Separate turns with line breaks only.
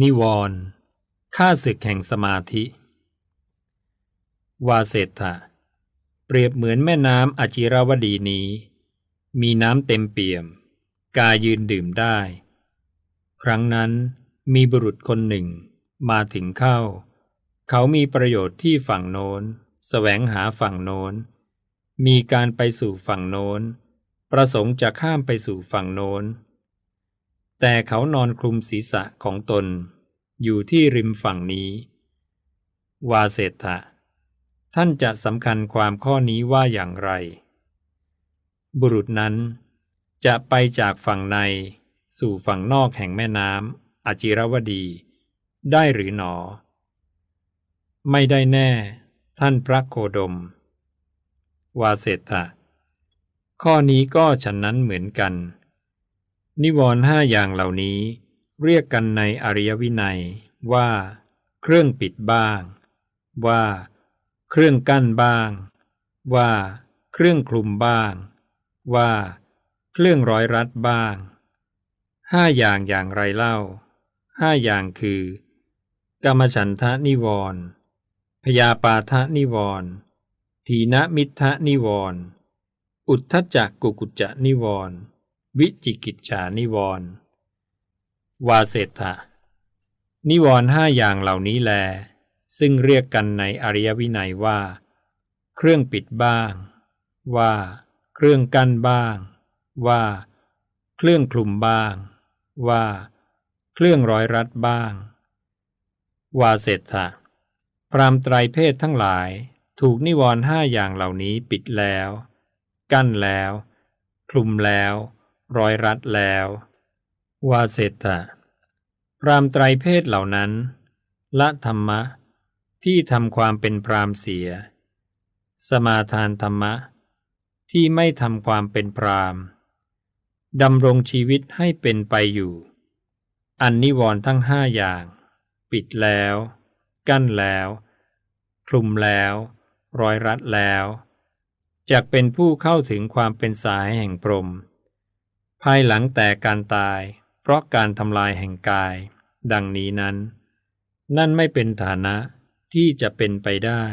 นิวรณ์ค่าศึกแห่งสมาธิ วาเศรษะเปรียบเหมือนแม่น้ำอจิราวดีนี้ มีน้ำเต็มเปี่ยม กายืนดื่มได้ ครั้งนั้นมีบุรุษคนหนึ่งมาถึงเข้า เขามีประโยชน์ที่ฝั่งโน้นแสวงหาฝั่งโน้น มีการไปสู่ฝั่งโน้น ประสงค์จะข้ามไปสู่ฝั่งโน้น แต่เขานอนคลุมศีรษะของตน อยู่ที่ริมฝั่งนี้ วาเศรษฐะ ท่านจะสำคัญความข้อนี้ว่าอย่างไร บุรุษนั้นจะไปจากฝั่งในสู่ฝั่งนอกแห่งแม่น้ำอจิรวดี ได้หรือหนอ ไม่ได้แน่ ท่านพระโคดม วาเศรษฐะ ข้อนี้ก็ฉันนั้นเหมือนกัน นิวรณ์ห้าอย่างเหล่านี้ เรียกกันในอริยวินัยว่า เครื่องปิดบ้าง ว่า เครื่องกั้นบ้าง ว่า เครื่องคลุมบ้าง ว่า เครื่องร้อยรัดบ้างห้าอย่างอย่างไรเล่าห้าอย่างคือกรรมฉันทะนิวรณ์พยาปาทะนิวรณ์ทีนมิทะนิวรณ์อุทธจักกุกุจจะนิวรณ์ วิจิกิจฉานิวรณ์วาเศรษะนิวรณ์ห้าอย่างเหล่านี้แล ซึ่งเรียกกันในอริยวินัยว่า เครื่องปิดบ้าง ว่า เครื่องกั้นบ้าง ว่า เครื่องคลุมบ้าง ว่า เครื่องร้อยรัดบ้าง วาเศรษะพรามไตรเพศทั้งหลายถูกนิวรณ์ห้าอย่างเหล่านี้ปิดแล้ว กั้นแล้ว คลุมแล้ว ร้อยรัดแล้ว วาเศรษฐะพรามไตรเพศเหล่านั้น ละธรรมะที่ทำความเป็นพรามเสีย สมาทานธรรมะ ที่ไม่ทำความเป็นพรามดำรงชีวิตให้เป็นไปอยู่ อันนิวรณ์ทั้งห้าอย่าง ปิดแล้ว กั้นแล้ว คลุมแล้ว ร้อยรัดแล้วจะเป็นผู้เข้าถึงความเป็นสายแห่งพรหม ภายหลังแต่การตาย เพราะการทำลายแห่งกาย ดังนี้นั้น นั่นไม่เป็นฐานะที่จะเป็นไปได้